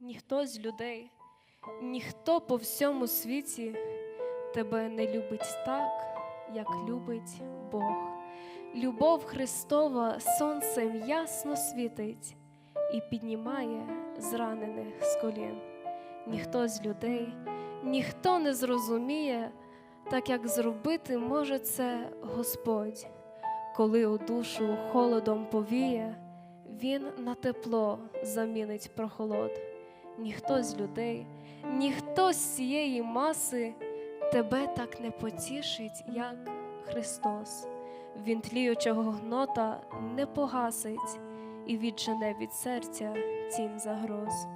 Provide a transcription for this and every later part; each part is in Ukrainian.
ніхто з людей, ніхто по всьому світі тебе не любить так, як любить Бог. Любов Христова сонцем ясно світить і піднімає зранених з колін. Ніхто з людей, ніхто не зрозуміє, так як зробити може це Господь. Коли у душу холодом повіє, Він на тепло замінить прохолод. Ніхто з людей, ніхто з цієї маси тебе так не потішить, як Христос. Він тліючого гнота не погасить і віджене від серця тінь загроз.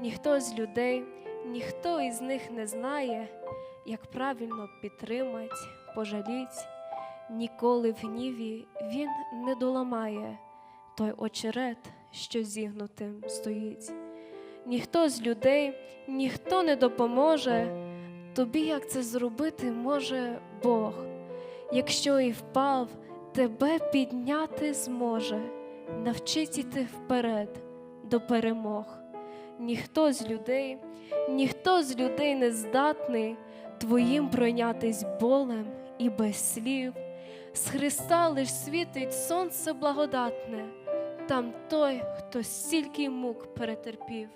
Ніхто з людей, ніхто із них не знає, як правильно підтримать, пожаліть. Ніколи в гніві він не доламає той очерет, що зігнутим стоїть. Ніхто з людей, ніхто не допоможе тобі, як це зробити може Бог. Якщо і впав, тебе підняти зможе, навчить іти вперед до перемог. Ніхто з людей, ніхто з людей не здатний твоїм пройнятись болем і без слів. З Христа лиш світить сонце благодатне, там той, хто стільки мук перетерпів.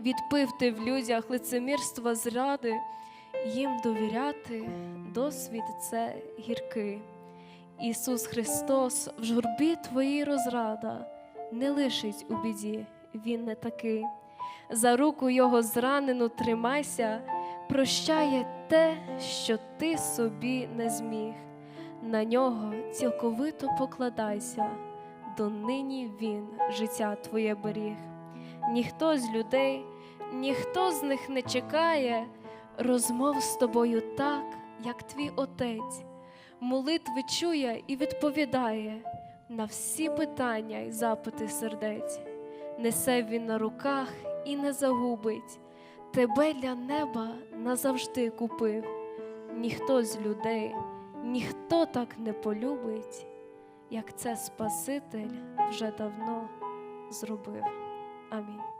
Відпив ти в людях лицемірства зради, їм довіряти досвід це гіркий. Ісус Христос в журбі твоїй розрада, не лишить у біді, Він не такий. За руку Його зранену тримайся, прощає те, що ти собі не зміг. На нього цілковито покладайся, донині Він життя твоє беріг. Ніхто з людей, ніхто з них не чекає розмов з тобою так, як твій отець, молитви чує і відповідає на всі питання й запити сердець. Несе він на руках і не загубить, тебе для неба назавжди купив. Ніхто з людей, ніхто так не полюбить, як це Спаситель вже давно зробив. I mean.